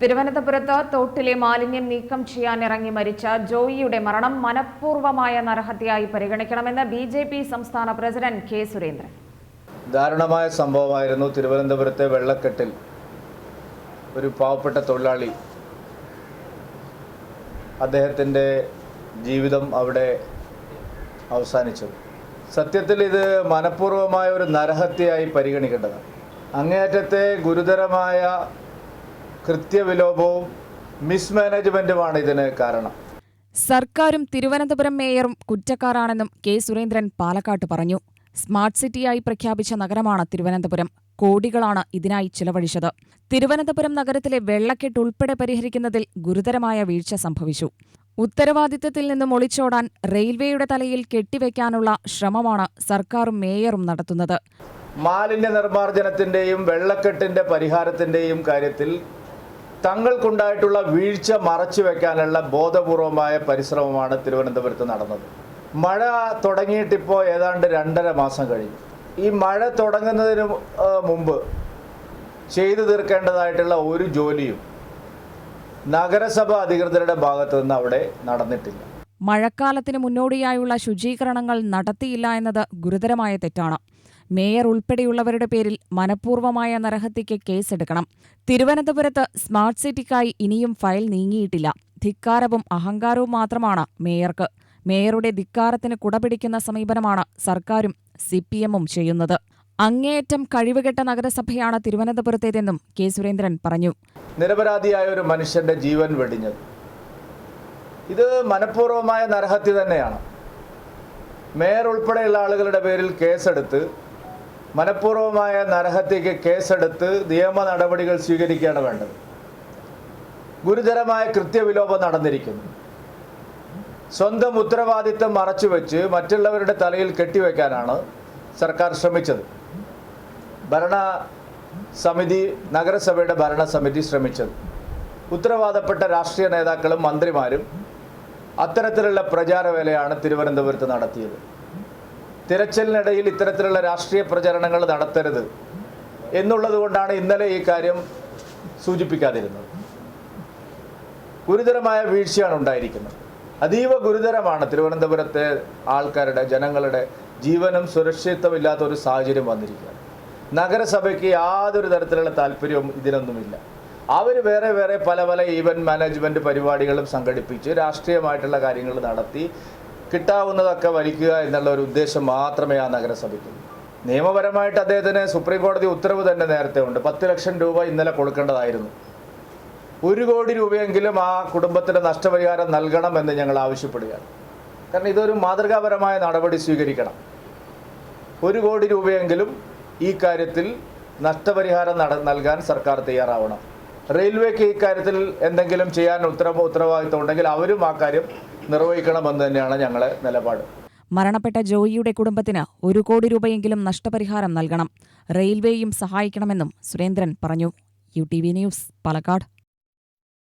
തിരുവനന്തപുരത്ത് തോട്ടിലെ മാലിന്യം നീക്കം ചെയ്യാൻ ഇറങ്ങി മരിച്ച ജോയിയുടെ മരണം മനഃപൂർവമായ നരഹത്യയായി പരിഗണിക്കണമെന്ന് ബി ജെ പി സംസ്ഥാന പ്രസിഡന്റ് കെ സുരേന്ദ്രൻ. ദാരുണമായ സംഭവമായിരുന്നു തിരുവനന്തപുരത്തെ വെള്ളക്കെട്ടിൽ ഒരു പാവപ്പെട്ട തൊഴിലാളി. അദ്ദേഹത്തിന്റെ ജീവിതം അവിടെ അവസാനിച്ചു സത്യത്തിൽ ഇത് മനഃപൂർവമായ ഒരു നരഹത്യയായി പരിഗണിക്കേണ്ടതാണ്. അങ്ങേയറ്റത്തെ ഗുരുതരമായ കൃത്യവിലോപവും മിസ്മാനേജ്മെന്റുമാണ് ഇതിന് കാരണം. സർക്കാരും തിരുവനന്തപുരം മേയറും കുറ്റക്കാരാണെന്നും കെ സുരേന്ദ്രൻ പാലക്കാട്ട് പറഞ്ഞു. സ്മാർട്ട് സിറ്റിയായി പ്രഖ്യാപിച്ച നഗരമാണ് തിരുവനന്തപുരം. കോടികളാണ് ഇതിനായി ചിലവഴിച്ചത്. തിരുവനന്തപുരം നഗരത്തിലെ വെള്ളക്കെട്ട് ഉൾപ്പെടെ പരിഹരിക്കുന്നതിൽ ഗുരുതരമായ വീഴ്ച സംഭവിച്ചു. ഉത്തരവാദിത്തത്തിൽ നിന്നും ഒളിച്ചോടാൻ റെയിൽവേയുടെ തലയിൽ കെട്ടിവെക്കാനുള്ള ശ്രമമാണ് സർക്കാരും മേയറും നടത്തുന്നത്. മാലിന്യ നിർമ്മാർജനത്തിന്റെയും വെള്ളക്കെട്ടിന്റെ പരിഹാരത്തിന്റെയും കാര്യത്തിൽ തങ്ങൾക്കുണ്ടായിട്ടുള്ള വീഴ്ച മറച്ചു വെക്കാനുള്ള ബോധപൂർവമായ പരിശ്രമമാണ് തിരുവനന്തപുരത്ത് നടന്നത്. മഴ തുടങ്ങിയിട്ടിപ്പോൾ ഏതാണ്ട് രണ്ടര മാസം കഴിഞ്ഞു. ഈ മഴ തുടങ്ങുന്നതിന് മുമ്പ് ചെയ്തു തീർക്കേണ്ടതായിട്ടുള്ള ഒരു ജോലിയും നഗരസഭ അധികൃതരുടെ ഭാഗത്തു നിന്ന് അവിടെ നടന്നിട്ടില്ല. മഴക്കാലത്തിന് മുന്നോടിയായുള്ള ശുചീകരണങ്ങൾ നടത്തിയില്ല എന്നത് ഗുരുതരമായ തെറ്റാണ്. മേയർ ഉൾപ്പെടെയുള്ളവരുടെ പേരിൽ മനഃപൂർവമായ നരഹത്യയ്ക്ക് കേസെടുക്കണം. തിരുവനന്തപുരത്ത് സ്മാർട്ട് സിറ്റിക്കായി ഇനിയും ഫയൽ നീങ്ങിയിട്ടില്ല. ധിക്കാരവും അഹങ്കാരവും മാത്രമാണ് മേയർക്ക്. മേയറുടെ ധിക്കാരത്തിന് കുടപിടിക്കുന്ന സമീപനമാണ് സർക്കാരും സി പി എമ്മും ചെയ്യുന്നത്. അങ്ങേയറ്റം കഴിവുകെട്ട നഗരസഭയാണ് തിരുവനന്തപുരത്തേതെന്നും കെ സുരേന്ദ്രൻ പറഞ്ഞു. നിരപരാധിയായ ഒരു മനുഷ്യന്റെ ജീവൻ വെടിഞ്ഞത്. ഇത് മനഃപൂർവമായ നരഹത്യ തന്നെയാണ്. മേയർ ഉൾപ്പെടെയുള്ള ആളുകളുടെ പേരിൽ കേസെടുത്ത് മനഃപൂർവമായ നരഹത്യയ്ക്ക് കേസെടുത്ത് നിയമ നടപടികൾ സ്വീകരിക്കുകയാണ് വേണ്ടത്. ഗുരുതരമായ കൃത്യവിലോപം നടന്നിരിക്കുന്നു. സ്വന്തം ഉത്തരവാദിത്തം മറച്ചുവെച്ച് മറ്റുള്ളവരുടെ തലയിൽ കെട്ടിവെക്കാനാണ് സർക്കാർ ശ്രമിച്ചത്. ഭരണ സമിതി നഗരസഭയുടെ ഭരണസമിതി ശ്രമിച്ചത്. ഉത്തരവാദപ്പെട്ട രാഷ്ട്രീയ നേതാക്കളും മന്ത്രിമാരും അത്തരത്തിലുള്ള പ്രചാരവേലയാണ് തിരുവനന്തപുരത്ത് നടത്തിയത്. തിരച്ചിലിനിടയിൽ ഇത്തരത്തിലുള്ള രാഷ്ട്രീയ പ്രചരണങ്ങൾ നടത്തരുത് എന്നുള്ളതുകൊണ്ടാണ് ഇന്നലെ ഈ കാര്യം സൂചിപ്പിക്കാതിരുന്നത്. ഗുരുതരമായ വീഴ്ചയാണ് ഉണ്ടായിരിക്കുന്നത്. അതീവ ഗുരുതരമാണ് തിരുവനന്തപുരത്തെ ആൾക്കാരുടെ ജനങ്ങളുടെ ജീവനും സുരക്ഷിതമില്ലാത്ത ഒരു സാഹചര്യം വന്നിരിക്കുകയാണ്. നഗരസഭയ്ക്ക് യാതൊരു തരത്തിലുള്ള താല്പര്യവും ഇതിനൊന്നുമില്ല. അവർ വേറെ വേറെ പല പല ഈവന്റ് മാനേജ്മെന്റ് പരിപാടികളും സംഘടിപ്പിച്ച് രാഷ്ട്രീയമായിട്ടുള്ള കാര്യങ്ങൾ നടത്തി കിട്ടാവുന്നതൊക്കെ വലിക്കുക എന്നുള്ള ഒരു ഉദ്ദേശം മാത്രമേ ആ നഗരസഭയ്ക്ക് നിയമപരമായിട്ട് അദ്ദേഹത്തിന് സുപ്രീം കോടതി ഉത്തരവ് തന്നെ നേരത്തെ ഉണ്ട്. പത്ത് ലക്ഷം രൂപ ഇന്നലെ കൊടുക്കേണ്ടതായിരുന്നു. ഒരു കോടി രൂപയെങ്കിലും ആ കുടുംബത്തിന് നഷ്ടപരിഹാരം നൽകണമെന്ന് ഞങ്ങൾ ആവശ്യപ്പെടുകയാണ്. കാരണം ഇതൊരു മാതൃകാപരമായ നടപടി സ്വീകരിക്കണം. ഒരു കോടി രൂപയെങ്കിലും ഈ കാര്യത്തിൽ നഷ്ടപരിഹാരം നൽകാൻ സർക്കാർ തയ്യാറാവണം. റെയിൽവേക്ക് ഈ കാര്യത്തിൽ എന്തെങ്കിലും ചെയ്യാൻ ഉത്തരവ് ഉത്തരവാദിത്തം ഉണ്ടെങ്കിൽ അവരും ആ കാര്യം നിർവഹിക്കണമെന്ന് തന്നെയാണ് ഞങ്ങളെ നിലപാട്. മരണപ്പെട്ട ജോയിയുടെ കുടുംബത്തിന് ഒരു കോടി രൂപയെങ്കിലും നഷ്ടപരിഹാരം നൽകണം. റെയിൽവേയും സഹായിക്കണമെന്നും സുരേന്ദ്രൻ പറഞ്ഞു. U T V news Palakkad.